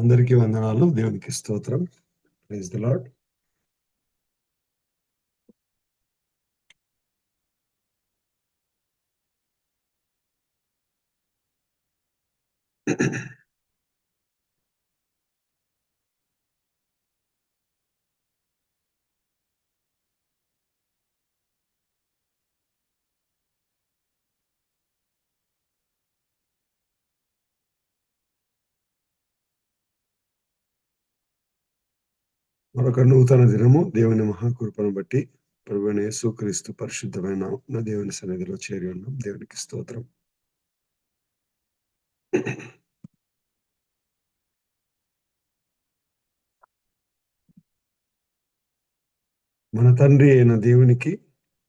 అందరికీ వందనాలు. దేవునికి స్తోత్రం. ప్రైజ్ ది లార్డ్ మరొక నూతన దినము. దేవుని మహాకృపను బట్టి ప్రభువైన యేసుక్రీస్తు పరిశుద్ధమైన నా దేవుని సన్నిధిలో చేరి ఉన్నాం. దేవునికి స్తోత్రం. మన తండ్రి అయిన దేవునికి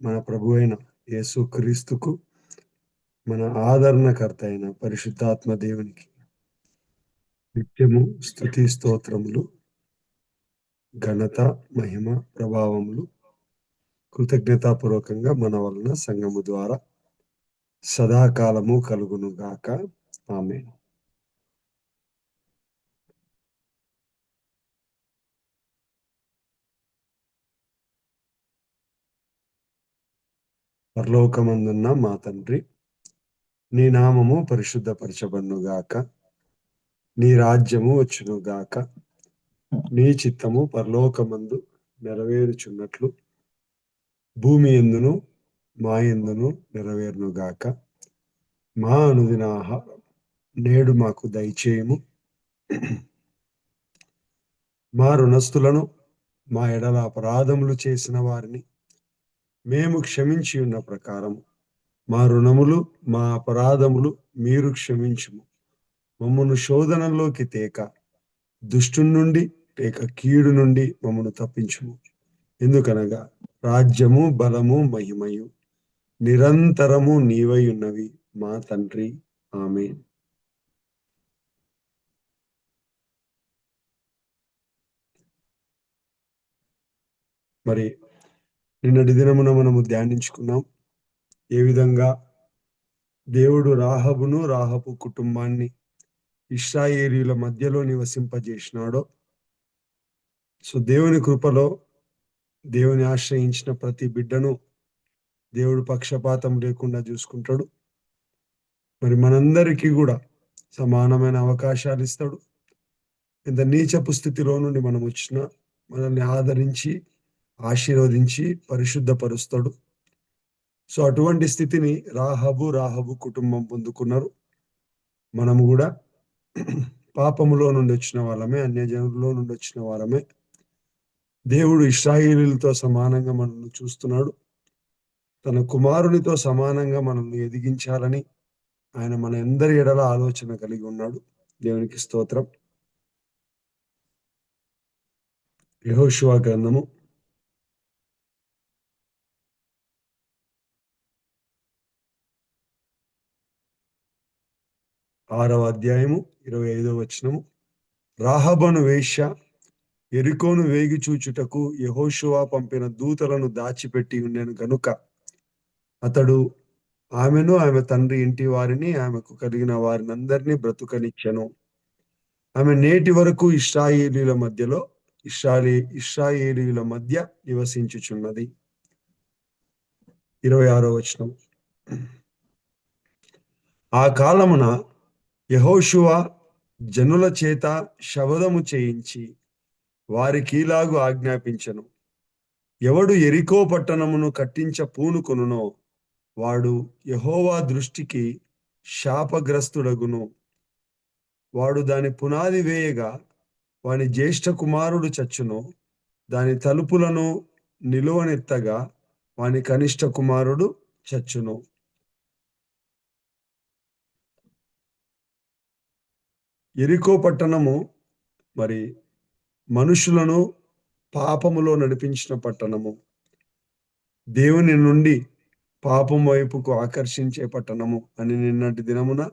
మన ప్రభు అయిన యేసు క్రీస్తుకు మన ఆదరణకర్త అయిన పరిశుద్ధాత్మ దేవునికి నిత్యము స్థుతి స్తోత్రములు. ఘనత మహిమ ప్రభావములు కృతజ్ఞతాపూర్వకంగా మన వలన సంఘము ద్వారా సదాకాలము కలుగును గాక. ఆమె పరలోకమందున్న మా తండ్రి నీ నామము పరిశుద్ధపరచబడును గాక. నీ రాజ్యము వచ్చును గాక. నీ చిత్తము పరలోకమందు నెరవేరుచున్నట్లు భూమి ఎందును మా ఎందును నెరవేరును గాక. మా అనుదిన ఆహారం నేడు మాకు దయచేయము. మా రుణస్థులను మా ఎడల అపరాధములు చేసిన వారిని మేము క్షమించి ఉన్న ప్రకారము మా రుణములు మా అపరాధములు మీరు క్షమించుము. మమ్మను శోధనలోకి తేక దుష్టు నుండి లేక కీడు నుండి మమ్మను తప్పించుము. ఎందుకనగా రాజ్యము బలము మహిమయు నిరంతరము నీవై ఉన్నవి మా తండ్రి. ఆమె మరి నిన్నటి దినమున మనము ధ్యానించుకున్నాం ఏ విధంగా దేవుడు రాహబును రాహబు కుటుంబాన్ని ఇస్రాయేలీల మధ్యలో నివసింపజేసినాడో సో దేవుని కృపలో దేవుని ఆశ్రయించిన ప్రతి బిడ్డను దేవుడు పక్షపాతం లేకుండా చూసుకుంటాడు. మరి మనందరికీ కూడా సమానమైన అవకాశాలు ఇస్తాడు. ఇంత నీచపు స్థితిలో నుండి మనం వచ్చిన మనల్ని ఆదరించి ఆశీర్వదించి పరిశుద్ధపరుస్తాడు. సో అటువంటి స్థితిని రాహబు రాహబు కుటుంబం పొందుకున్నారు. మనము కూడా పాపములో నుండి వచ్చిన వాళ్ళమే అన్యజనుల్లో నుండి వచ్చిన వాళ్ళమే. దేవుడు ఇస్రాయిలీలతో సమానంగా మనల్ని చూస్తున్నాడు. తన కుమారునితో సమానంగా మనల్ని ఎదిగించాలని ఆయన మన అందరి ఎడల ఆలోచన కలిగి ఉన్నాడు. దేవునికి స్తోత్రం. యహోశివా గ్రంథము. ఆరవ అధ్యాయము ఇరవై ఐదవ వచనము. రాహబను వేశ్య ఎరికోను వేగి చూచుటకు యహోషువా పంపిన దూతలను దాచిపెట్టి ఉండేను గనుక అతడు ఆమెను ఆమె తండ్రి ఇంటి వారిని ఆమెకు కలిగిన వారిని అందరినీ బ్రతుకనిచ్చెను. ఆమె నేటి వరకు ఇస్రాయేలీల మధ్యలో ఇస్రాయలీ ఇస్రాయేలీల మధ్య నివసించుచున్నది. ఇరవై ఆరో వచనం. ఆ కాలమున యహోషువ జనుల చేత శబదము చేయించి వారికి ఇలాగు ఆజ్ఞాపించను. ఎవడు ఎరికో పట్టణమును కట్టించ పూనుకొనునో వాడు యహోవా దృష్టికి శాపగ్రస్తుడగును. వాడు దాని పునాది వేయగా వాని జ్యేష్ఠ కుమారుడు చచ్చును. దాని తలుపులను నిలువనెత్తగా వాని కనిష్ట కుమారుడు చచ్చును. ఎరికో పట్టణము మరి మనుషులను పాపములో నడిపించిన పట్టణము. దేవుని నుండి పాపం వైపుకు ఆకర్షించే పట్టణము అని నిన్నటి దినమున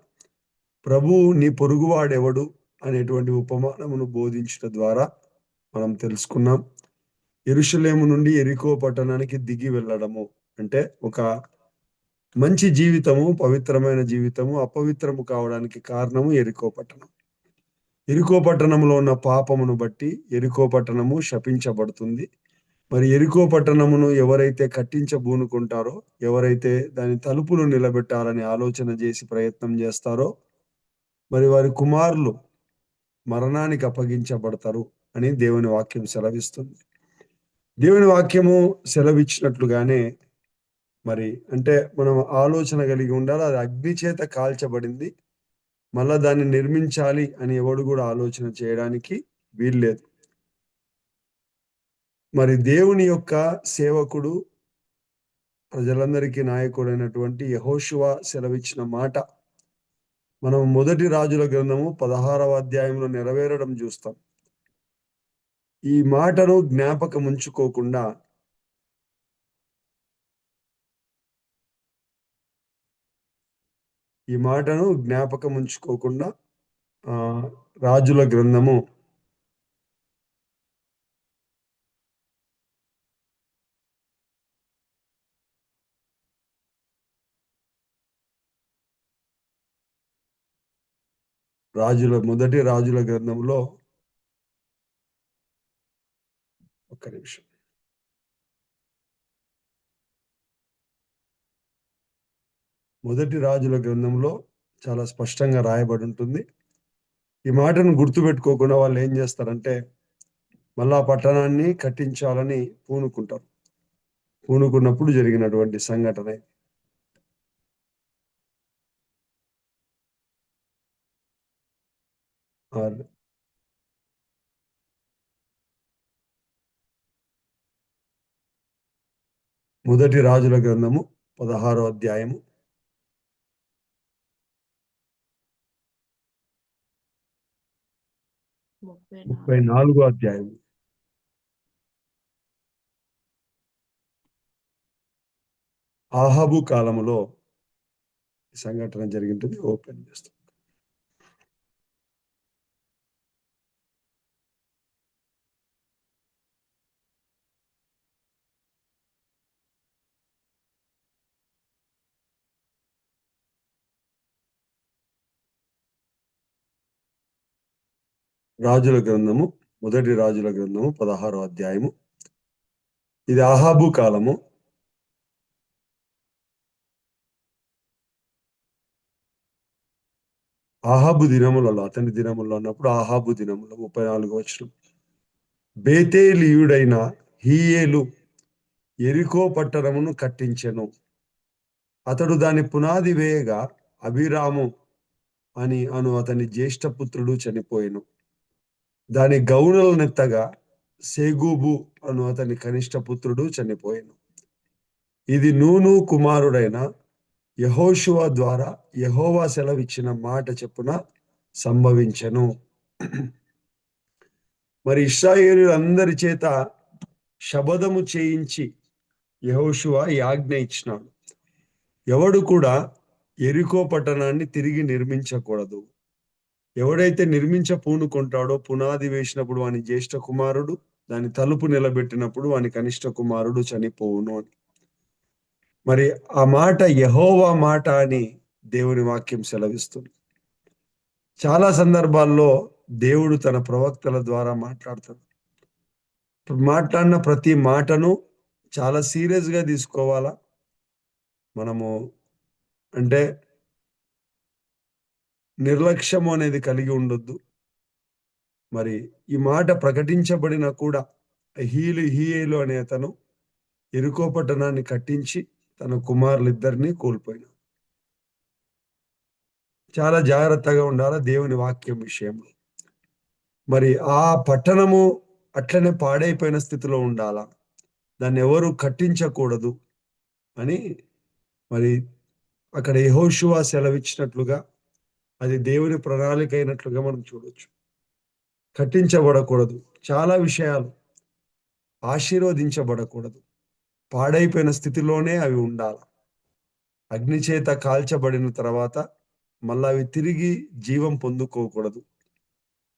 ప్రభు నీ పొరుగువాడెవడు అనేటువంటి ఉపమానమును బోధించడం ద్వారా మనం తెలుసుకున్నాం. ఎరుషలేము నుండి ఎరికో పట్టణానికి దిగి వెళ్ళడము అంటే ఒక మంచి జీవితము పవిత్రమైన జీవితము అపవిత్రము కావడానికి కారణము ఎరికో పట్టణం. ఎరుకో పట్టణంలో ఉన్న పాపమును బట్టి ఎరుకో పట్టణము శపించబడుతుంది. మరి ఎరుకో పట్టణమును ఎవరైతే కట్టించబూనుకుంటారో ఎవరైతే దాని తలుపులు నిలబెట్టాలని ఆలోచన చేసి ప్రయత్నం చేస్తారో మరి వారి కుమారులు మరణానికి అప్పగించబడతారు అని దేవుని వాక్యం సెలవిస్తుంది. దేవుని వాక్యము సెలవిచ్చినట్లుగానే మరి అంటే మనం ఆలోచన కలిగి ఉండాలి అది అగ్ని చేత కాల్చబడింది. మళ్ళా దాన్ని నిర్మించాలి అని ఎవడు కూడా ఆలోచన చేయడానికి వీల్లేదు మరి దేవుని యొక్క సేవకుడు ప్రజలందరికీ నాయకుడైనటువంటి యహోశువ సెలవిచ్చిన మాట. మనం మొదటి రాజుల గ్రంథము పదహారవ అధ్యాయంలో నెరవేరడం చూస్తాం. ఈ మాటను జ్ఞాపకం ఉంచుకోకుండా ఈ మాటను జ్ఞాపకం ఉంచుకోకుండా రాజుల గ్రంథము. రాజుల మొదటి రాజుల గ్రంథంలో ఒక్క నిమిషం. మొదటి రాజుల గ్రంథంలో చాలా స్పష్టంగా రాయబడి ఉంటుంది. ఈ మాటను గుర్తుపెట్టుకోకుండా వాళ్ళు ఏం చేస్తారంటే మళ్ళా పట్టణాన్ని కట్టించాలని పూనుకుంటారు. పూనుకున్నప్పుడు జరిగినటువంటి సంఘటన. ఇది. మొదటి రాజుల గ్రంథము పదహారో అధ్యాయము. ముప్పై నాలుగో. అధ్యాయం. ఆహాబు కాలంలో ఈ సంఘటన జరిగింటుంది ఓపెన్ చేస్తాం. రాజుల గ్రంథము మొదటి రాజుల గ్రంథము పదహారో అధ్యాయము. ఇది ఆహాబు కాలము. ఆహాబు దినములలో అతని దినములో ఉన్నప్పుడు ఆహాబు దినములో ముప్పై నాలుగు వచ్చిన బేతేలియుడైన హీయేలు ఎరికో పట్టణమును కట్టించెను. అతడు దాని పునాది వేయగా అభిరాము అని అను అతని జ్యేష్ఠ పుత్రుడు చనిపోయాను. దాని గౌనలనెత్తగా సేగూబు అను అతని కనిష్ట పుత్రుడు చనిపోయాను. ఇది నూను కుమారుడైన యహోషువ ద్వారా యహోవా సెలవిచ్చిన మాట చెప్పున సంభవించెను. మరి ఇస్రాయేలులందరి చేత శబదము చేయించి యహోషువ ఈ ఆజ్ఞ ఇచ్చినాడు. ఎవడు కూడా ఎరికో పట్టణాన్ని తిరిగి నిర్మించకూడదు. ఎవడైతే నిర్మించ పూనుకుంటాడో పునాది వేసినప్పుడు వాని జ్యేష్ఠ కుమారుడు దాని తలుపు నిలబెట్టినప్పుడు వాని కనిష్ట కుమారుడు చనిపోవును అని. మరి ఆ మాట యహోవా మాట అని దేవుని వాక్యం సెలవిస్తుంది. చాలా సందర్భాల్లో దేవుడు తన ప్రవక్తల ద్వారా మాట్లాడతాడు. మాట్లాడిన ప్రతి మాటను చాలా సీరియస్గా తీసుకోవాలా? మనము అంటే నిర్లక్ష్యము అనేది కలిగి ఉండొద్దు. మరి ఈ మాట ప్రకటించబడిన కూడా హీలు హీయేలు అనే అతను ఎరుకో పట్టణాన్ని కట్టించి తన కుమారులిద్దరిని కోల్పోయిన చాలా జాగ్రత్తగా ఉండాలి దేవుని వాక్యం విషయంలో. మరి ఆ పట్టణము అట్లనే పాడైపోయిన స్థితిలో ఉండాలా? దాన్ని ఎవరు కట్టించకూడదు అని మరి అక్కడ యెహోషువ సెలవిచ్చినట్లుగా అది దేవుని ప్రణాళిక అయినట్లుగా మనం చూడవచ్చు కట్టించబడకూడదు చాలా విషయాలు ఆశీర్వదించబడకూడదు. పాడైపోయిన స్థితిలోనే అవి ఉండాలి. అగ్నిచేత కాల్చబడిన తర్వాత మళ్ళా అవి తిరిగి జీవం పొందుకోకూడదు.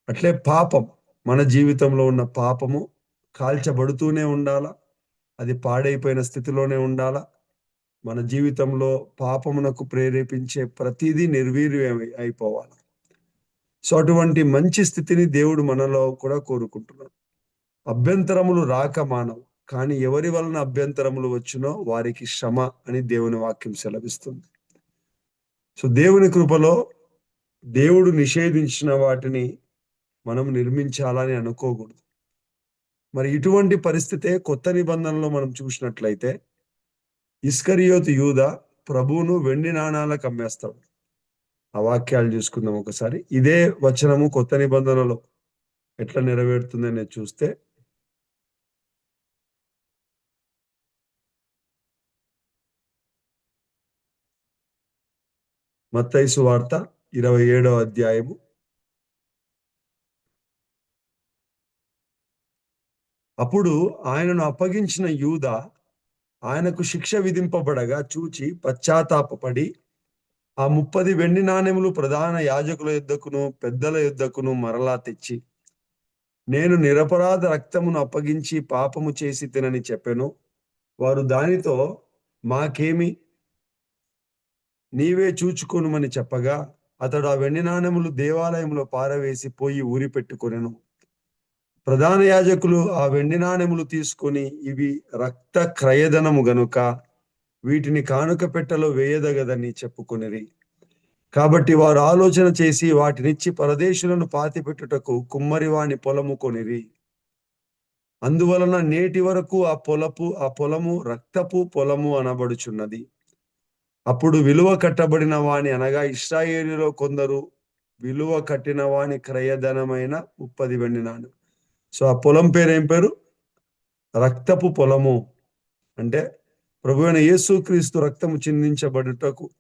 అట్లే పాపం మన జీవితంలో ఉన్న పాపము కాల్చబడుతూనే ఉండాలా. అది పాడైపోయిన స్థితిలోనే ఉండాలా. మన జీవితంలో పాపమునకు ప్రేరేపించే ప్రతిదీ నిర్వీర్యం అయిపోవాలి. సో అటువంటి మంచి స్థితిని దేవుడు మనలో కూడా కోరుకుంటున్నాడు. అభ్యంతరములు రాక మానవు కానీ ఎవరి వలన అభ్యంతరములు వచ్చినో వారికి శ్రమ అని దేవుని వాక్యం సెలవిస్తుంది. సో దేవుని కృపలో దేవుడు నిషేధించిన వాటిని మనం నిర్మించాలని అనుకోకూడదు. మరి ఇటువంటి పరిస్థితే కొత్త నిబంధనలో మనం చూసినట్లయితే ఇస్కరియోతు యూద ప్రభువును వెండి నాణాలకు అమ్మేస్తాడు. ఆ వాక్యాలు చూసుకుందాం ఒకసారి. ఇదే వచనము కొత్త నిబంధనలో ఎట్లా నెరవేరుతుందని చూస్తే మత్తైసు వార్త ఇరవై ఏడవ అధ్యాయము. అప్పుడు ఆయనను అప్పగించిన యూద ఆయనకు శిక్ష విధింపబడగా చూచి పశ్చాత్తాపడి ఆ ముప్పది వెండి నాణెములు ప్రధాన యాజకుల యుద్ధకును పెద్దల యుద్ధకును మరలా తెచ్చి నేను నిరపరాధ రక్తమును అప్పగించి పాపము చేసి తినని చెప్పెను. వారు దానితో మాకేమి? నీవే చూచుకొనుమని చెప్పగా అతడు ఆ వెండి నాణెములు దేవాలయంలో పారవేసి పోయి ఊరి పెట్టుకొనెను. ప్రధాన యాజకులు ఆ వెండి నాణెములు తీసుకొని ఇవి రక్త క్రయధనము గనుక వీటిని కానుక పెట్టలో వేయదగదని చెప్పుకొనిరి. కాబట్టి వారు ఆలోచన చేసి వాటినిచ్చి పరదేశులను పాతిపెట్టుటకు కుమ్మరివాణి పొలము కొనిరి. అందువలన నేటి వరకు ఆ పొలపు ఆ పొలము రక్తపు పొలము అనబడుచున్నది. అప్పుడు విలువ కట్టబడిన వాణి అనగా ఇస్రాయేలులో కొందరు విలువ కట్టిన వాణి క్రయధనమైన ముప్పది వెండి సో ఆ పొలం పేరు ఏం పేరు? రక్తపు పొలము. అంటే ప్రభు అయిన యేసుక్రీస్తు రక్తము చిందించబడుటకు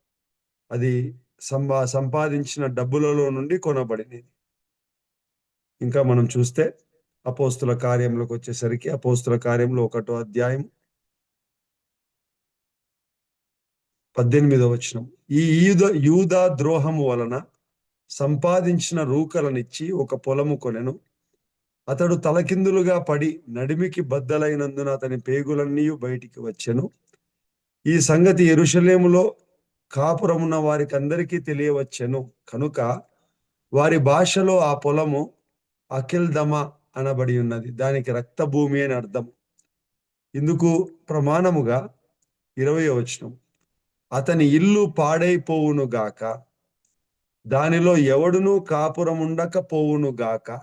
అది సంపా సంపాదించిన డబ్బులలో నుండి కొనబడినది. ఇంకా మనం చూస్తే అపోస్తుల కార్యంలోకి వచ్చేసరికి అపోస్తుల కార్యంలో ఒకటో అధ్యాయం పద్దెనిమిదో వచనం. ఈ యూద యూద ద్రోహము వలన సంపాదించిన రూకలనిచ్చి ఒక పొలము కొనెను. అతడు తలకిందులుగా పడి నడిమికి బద్దలైనందున అతని పేగులన్నీ బయటికి వచ్చెను. ఈ సంగతి ఎరుషలేములో కాపురమున్న వారికి అందరికీ తెలియవచ్చెను. కనుక వారి భాషలో ఆ పొలము అఖిల్దమ అనబడి ఉన్నది. దానికి రక్తభూమి అని అర్థం. ఇందుకు ప్రమాణముగా ఇరవై వచనం. అతని ఇల్లు పాడైపోవును గాక దానిలో ఎవడునూ కాపురముండకపోవును గాక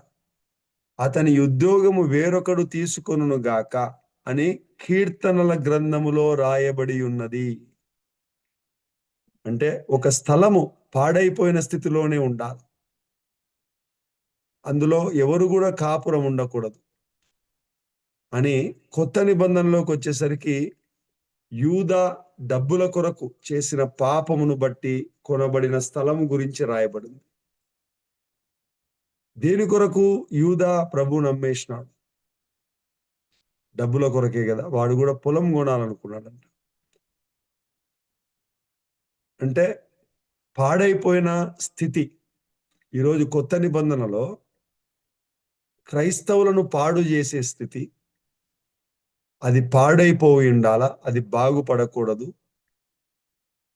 అతని ఉద్యోగము వేరొకడు తీసుకొనును గాక అని కీర్తనల గ్రంథములో రాయబడి ఉన్నది. అంటే ఒక స్థలము పాడైపోయిన స్థితిలోనే ఉండాలి. అందులో ఎవరు కూడా కాపురం ఉండకూడదు. అని కొత్త నిబంధనలోకి వచ్చేసరికి యూద డబ్బుల కొరకు చేసిన పాపమును బట్టి కొనబడిన స్థలం గురించి రాయబడింది. దేని కొరకు యూదా ప్రభు నమ్మేసినాడు? డబ్బుల కొరకే కదా. వాడు కూడా పొలం కొనాలనుకున్నాడంట. అంటే పాడైపోయిన స్థితి. ఈరోజు కొత్త నిబంధనలో క్రైస్తవులను పాడు చేసే స్థితి. అది పాడైపోయి ఉండాలా? అది బాగుపడకూడదు.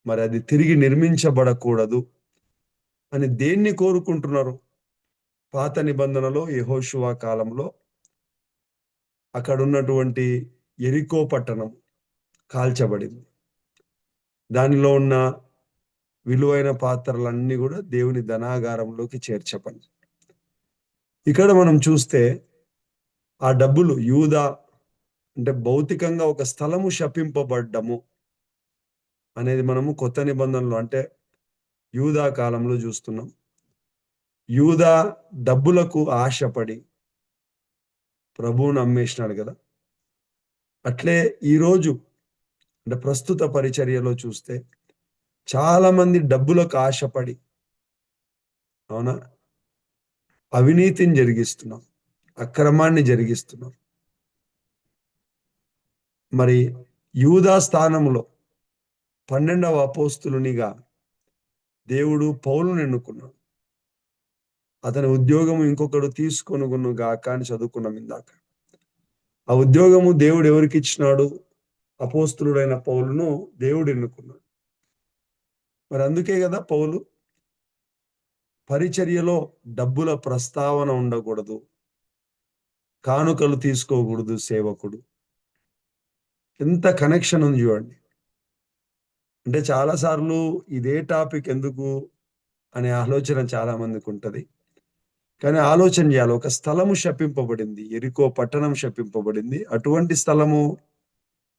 మరి అది తిరిగి నిర్మించబడకూడదు. అని దేన్ని కోరుకుంటున్నారు? పాత నిబంధనలో యహోషువా కాలంలో అక్కడ ఉన్నటువంటి ఎరికో పట్టణం కాల్చబడింది. దానిలో ఉన్న విలువైన పాత్రలన్నీ కూడా దేవుని ధనాగారంలోకి చేర్చబడి ఇక్కడ మనం చూస్తే ఆ డబ్బులు యూదా అంటే భౌతికంగా ఒక స్థలము శపింపబడ్డము అనేది మనము కొత్త నిబంధనలు అంటే యూదా కాలంలో చూస్తున్నాం. యూదా డబ్బులకు ఆశపడి ప్రభువును అమ్మేసినాడు కదా. అట్లే ఈరోజు అంటే ప్రస్తుత పరిచర్యలో చూస్తే చాలా మంది డబ్బులకు ఆశపడి అవునా? అవినీతిని జరిగిస్తున్నాం అక్రమాన్ని జరిగిస్తున్నాం. మరి యూదా స్థానంలో పన్నెండవ అపోస్తులునిగా దేవుడు పౌలుని ఎన్నుకున్నాడు. అతని ఉద్యోగము ఇంకొకడు తీసుకొనుగును గాక అని చదువుకున్నాం ఇందాక. ఆ ఉద్యోగము దేవుడు ఎవరికి ఇచ్చినాడు? అపోస్తులుడైన పౌలును దేవుడు ఎన్నుకున్నాడు. మరి అందుకే కదా పౌలు పరిచర్యలో డబ్బుల ప్రస్తావన ఉండకూడదు. కానుకలు తీసుకోకూడదు సేవకుడు. ఎంత కనెక్షన్ ఉంది చూడండి. అంటే చాలాసార్లు ఇదే టాపిక్ ఎందుకు అనే ఆలోచన చాలా మందికి ఉంటుంది. కానీ ఆలోచన చేయాలి. ఒక స్థలము శపింపబడింది. ఎరికో పట్టణం శపింపబడింది. అటువంటి స్థలము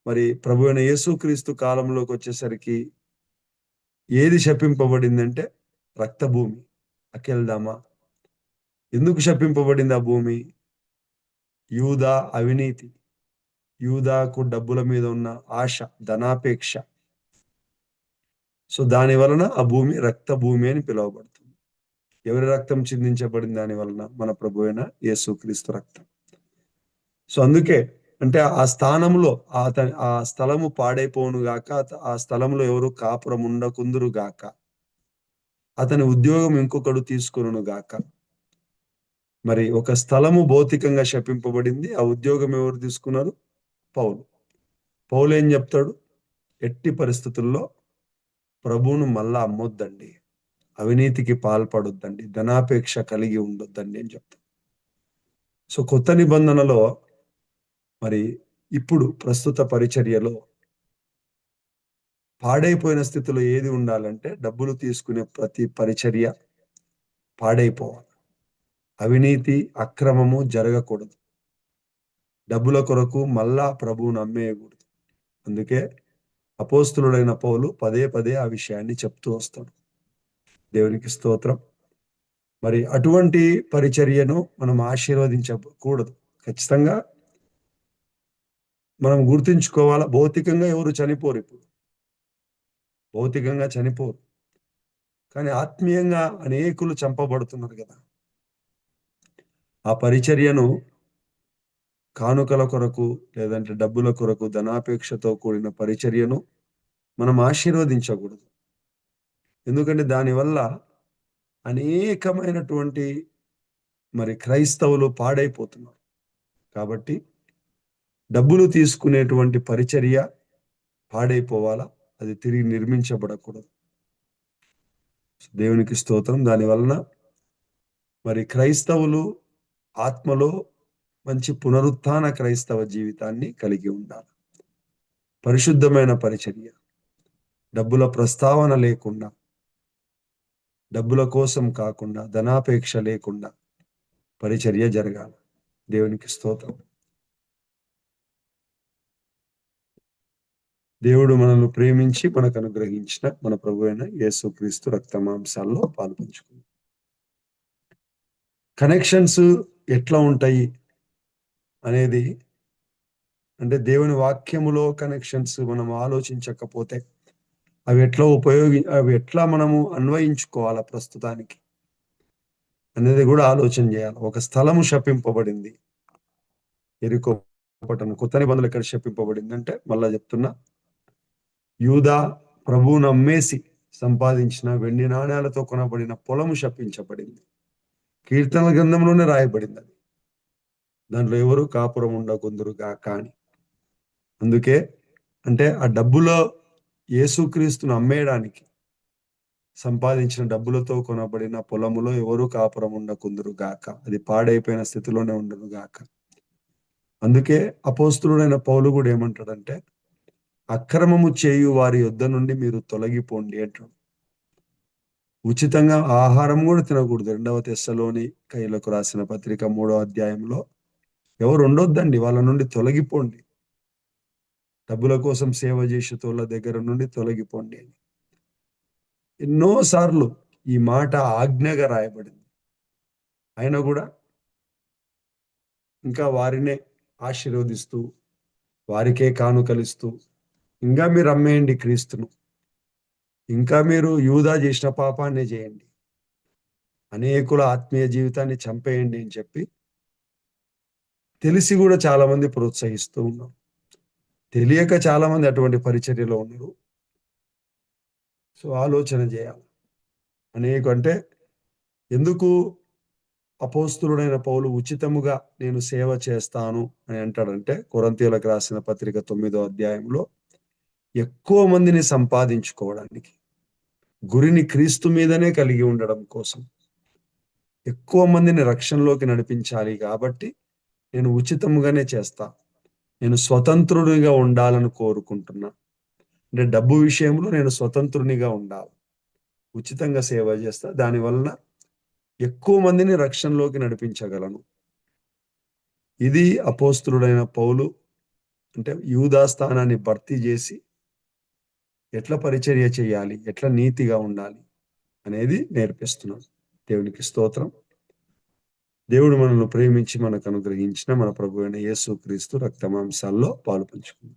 మరి ప్రభు అయిన యేసుక్రీస్తు కాలంలోకి వచ్చేసరికి ఏది శపింపబడిందంటే రక్తభూమి అకెల్దామా ఎందుకు శపింపబడింది ఆ భూమి? యూదా అవినీతి. యూదాకు డబ్బుల మీద ఉన్న ఆశ ధనాపేక్ష. సో దాని వలన ఆ భూమి రక్త భూమి అని పిలువబడుతుంది. ఎవరి రక్తం చిందించబడింది దాని వలన? మన ప్రభు అయిన యేసుక్రీస్తు రక్తం. సో అందుకే అంటే ఆ స్థానంలో ఆ ఆ స్థలము పాడైపోను గాక ఆ స్థలంలో ఎవరు కాపురం ఉండకుందురు గాక అతని ఉద్యోగం ఇంకొకడు తీసుకును గాక. మరి ఒక స్థలము భౌతికంగా శపింపబడింది ఆ ఉద్యోగం ఎవరు తీసుకున్నారు? పౌలు. పౌలు ఏం చెప్తాడు? ఎట్టి పరిస్థితుల్లో ప్రభువును మళ్ళా అమ్మొద్దండి. అవినీతికి పాల్పడొద్దండి ధనాపేక్ష కలిగి ఉండొద్దండి అని చెప్తాం. సో కొత్త నిబంధనలో మరి ఇప్పుడు ప్రస్తుత పరిచర్యలో పాడైపోయిన స్థితిలో ఏది ఉండాలంటే డబ్బులు తీసుకునే ప్రతి పరిచర్య పాడైపోవాలి. అవినీతి అక్రమము జరగకూడదు. డబ్బుల కొరకు మళ్ళా ప్రభువు అమ్మేయకూడదు అందుకే అపోస్తులుడైన పౌలు పదే పదే ఆ విషయాన్ని చెప్తూ వస్తాడు. దేవునికి స్తోత్రం. మరి అటువంటి పరిచర్యను మనం ఆశీర్వదించకూడదు. ఖచ్చితంగా మనం గుర్తుంచుకోవాల? భౌతికంగా ఎవరు చనిపోరు ఇప్పుడు. భౌతికంగా చనిపోరు. కానీ ఆత్మీయంగా అనేకులు చంపబడుతున్నారు కదా. ఆ పరిచర్యను కానుకల కొరకు లేదంటే డబ్బుల కొరకు ధనాపేక్షతో కూడిన పరిచర్యను మనం ఆశీర్వదించకూడదు. ఎందుకంటే దానివల్ల అనేకమైనటువంటి మరి క్రైస్తవులు పాడైపోతున్నారు. కాబట్టి డబ్బులు తీసుకునేటువంటి పరిచర్య పాడైపోవాలా? అది తిరిగి నిర్మించబడకూడదు. దేవునికి స్తోత్రం. దాని వలన మరి క్రైస్తవులు ఆత్మలో మంచి పునరుత్థాన క్రైస్తవ జీవితాన్ని కలిగి ఉండాలి. పరిశుద్ధమైన పరిచర్య. డబ్బుల ప్రస్తావన లేకుండా డబ్బుల కోసం కాకుండా ధనాపేక్ష లేకుండా పరిచర్య జరగాలి. దేవునికి స్తోత్రం. దేవుడు మనల్ని ప్రేమించి మనకు అనుగ్రహించిన మన ప్రభు అయిన యేసుక్రీస్తు రక్తమాంసాల్లో పాల్పంచుకుంది కనెక్షన్స్ ఎట్లా ఉంటాయి అనేది అంటే దేవుని వాక్యములో కనెక్షన్స్ మనం ఆలోచించకపోతే అవి ఎట్లా ఉపయోగి అవి ఎట్లా మనము అన్వయించుకోవాలా ప్రస్తుతానికి? అనేది కూడా ఆలోచన చేయాలి. ఒక స్థలము శపింపబడింది. ఎరుకో పట్టణం కొత్త నిబంధనలు ఎక్కడ శపింపబడింది అంటే మళ్ళా చెప్తున్నా. యూదా ప్రభువును అమ్మేసి సంపాదించిన వెండి నాణ్యాలతో కొనబడిన పొలము శపించబడింది. కీర్తనల గ్రంథంలోనే రాయబడింది అది. దాంట్లో ఎవరు కాపురం ఉండకుందరుగా కాని. అందుకే అంటే ఆ డబ్బులో యేసుక్రీస్తును అమ్మేయడానికి సంపాదించిన డబ్బులతో కొనబడిన పొలములో ఎవరు కాపురం ఉండకుందరు గాక. అది పాడైపోయిన స్థితిలోనే ఉండరు గాక. అందుకే అపోస్తుడైన పౌలు కూడా ఏమంటాడంటే అక్రమము చేయు వారి యుద్ధ నుండి మీరు తొలగిపోండి అంటాడు. ఉచితంగా ఆహారం కూడా తినకూడదు. రెండవ తెస్సలోని కైలకు రాసిన పత్రిక మూడో అధ్యాయంలో ఎవరు ఉండొద్దండి వాళ్ళ నుండి తొలగిపోండి. డబ్బుల కోసం సేవ చేసే తోళ్ళ దగ్గర నుండి తొలగిపోండి అని. ఎన్నోసార్లు ఈ మాట ఆజ్ఞగా రాయబడింది. అయినా కూడా ఇంకా వారినే ఆశీర్వదిస్తూ వారికే కానుకలిస్తూ ఇంకా మీరు అమ్మేయండి క్రీస్తును. ఇంకా మీరు యూదా చేసిన పాపాన్ని చేయండి. అనేకుల ఆత్మీయ జీవితాన్ని చంపేయండి అని చెప్పి తెలిసి కూడా చాలామంది ప్రోత్సహిస్తూ ఉన్నారు తెలియక చాలా మంది అటువంటి పరిచర్యలో ఉన్నారు సో ఆలోచన చేయాలి. అనేక అంటే ఎందుకు అపోస్తులుడైన పౌలు ఉచితముగా నేను సేవ చేస్తాను అని అంటాడంటే కొరంతీయులకు రాసిన పత్రిక తొమ్మిదో అధ్యాయంలో ఎక్కువ మందిని సంపాదించుకోవడానికి గురిని క్రీస్తు మీదనే కలిగి ఉండడం కోసం ఎక్కువ మందిని రక్షణలోకి నడిపించాలి కాబట్టి నేను ఉచితముగానే చేస్తా నేను స్వతంత్రునిగా ఉండాలని కోరుకుంటున్నా. అంటే డబ్బు విషయంలో నేను స్వతంత్రునిగా ఉండాలి. ఉచితంగా సేవ చేస్తా. దానివల్ల ఎక్కువ మందిని రక్షణలోకి నడిపించగలను. ఇది అపోస్తుడైన పౌలు అంటే యూదా స్థానాన్ని భర్తీ చేసి ఎట్లా పరిచర్య చేయాలి? ఎట్లా నీతిగా ఉండాలి? అనేది నేర్పిస్తున్నాను దేవునికి స్తోత్రం. దేవుడు మనల్ని ప్రేమించి మనకు అనుగ్రహించిన మన ప్రభు అయిన యేసు క్రీస్తు రక్తమాంసాల్లో పాలు పంచుకుంది.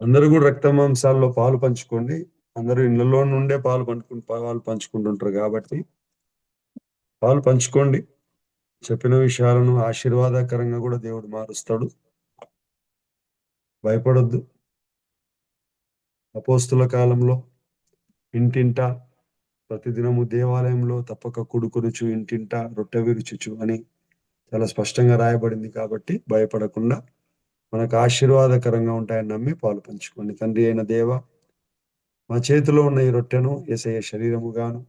అందరూ కూడా రక్తమాంసాల్లో పాలు పంచుకోండి. అందరూ ఇళ్ళలో నుండే పాలు పంచుకు పాలు పంచుకుంటుంటారు కాబట్టి పాలు పంచుకోండి. చెప్పిన విషయాలను ఆశీర్వాదకరంగా కూడా దేవుడు మారుస్తాడు. భయపడొద్దు. అపోస్తుల కాలంలో ఇంటింట ప్రతిదినము దేవాలయంలో తప్పక కుడుకునుచు ఇంటింట రొట్టె విరుచుచు అని చాలా స్పష్టంగా రాయబడింది కాబట్టి భయపడకుండా మనకు ఆశీర్వాదకరంగా ఉంటాయని నమ్మి పాలు పంచుకోండి. తండ్రి అయిన దేవ మా చేతిలో ఉన్న ఈ రొట్టెను ఏసయ్య శరీరము గాను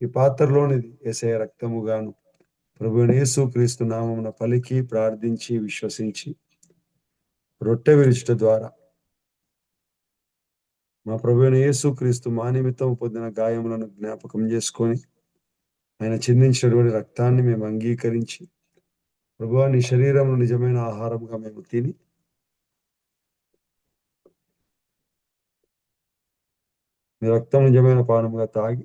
ఈ పాత్రలోనిది ఏసయ్య రక్తము గాను ప్రభు యేసు క్రీస్తు నామమున పలికి ప్రార్థించి విశ్వసించి రొట్టె విరుచుట ద్వారా మా ప్రభువుని యేసు క్రీస్తు మా నిమిత్తం పొందిన గాయములను జ్ఞాపకం చేసుకొని ఆయన చిందించినటువంటి రక్తాన్ని మేము అంగీకరించి ప్రభు నీ శరీరం నిజమైన ఆహారంగా మేము తిని మీ రక్తం నిజమైన పానముగా తాగి.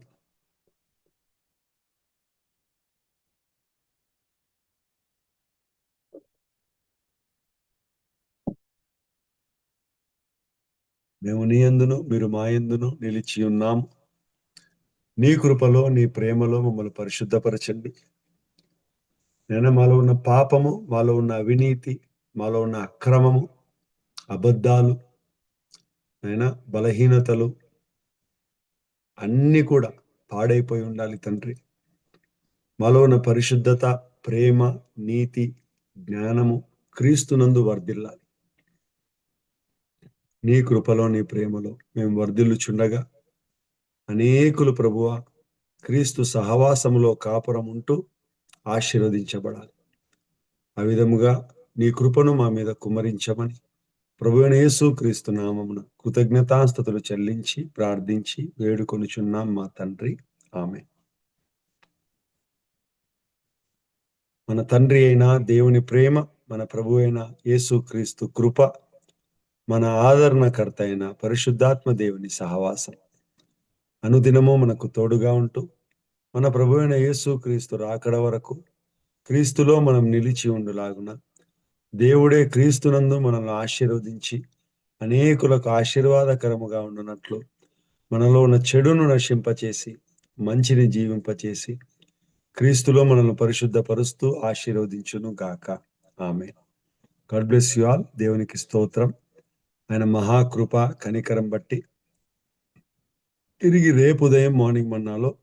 మేము నీ ఎందును మీరు మా ఎందును నిలిచి ఉన్నాము నీ కృపలో నీ ప్రేమలో మమ్మల్ని పరిశుద్ధపరచండి. నేను మాలో ఉన్న పాపము మాలో ఉన్న అవినీతి మాలో ఉన్న అక్రమము అబద్ధాలు అయినా బలహీనతలు అన్నీ కూడా పాడైపోయి ఉండాలి తండ్రి. మలోన పరిశుద్ధత ప్రేమ నీతి జ్ఞానము క్రీస్తునందు వర్ధిల్లాలి. నీ కృపలో నీ ప్రేమలో మేము వర్ధిల్లుచుండగా అనేకులు ప్రభువ క్రీస్తు సహవాసములో కాపురం ఉంటూ ఆశీర్వదించబడాలి. ఆ విధముగా నీ కృపను మా మీద కుమరించమని ప్రభువైన యేసు క్రీస్తు నామమున కృతజ్ఞతాస్థుతులు చెల్లించి ప్రార్థించి వేడుకొనుచున్నాం మా తండ్రి. ఆమె మన తండ్రి అయిన దేవుని ప్రేమ మన ప్రభు అయిన యేసు క్రీస్తు కృప మన ఆదరణకర్త అయిన పరిశుద్ధాత్మ దేవుని సహవాసం. అనుదినము మనకు తోడుగా ఉంటూ మన ప్రభు అయిన యేసు క్రీస్తు రాకడ వరకు క్రీస్తులో మనం నిలిచి ఉండులాగున దేవుడే క్రీస్తునందు మనల్ని ఆశీర్వదించి అనేకులకు ఆశీర్వాదకరముగా ఉండునట్లు మనలో ఉన్న చెడును నశింపచేసి మంచిని జీవింపచేసి క్రీస్తులో మనల్ని పరిశుద్ధపరుస్తూ ఆశీర్వదించును గాక. ఆమె. God bless you all. దేవునికి స్తోత్రం. ఆయన మహాకృప కనికరం బట్టి తిరిగి రేపు ఉదయం మార్నింగ్ మన్నాలో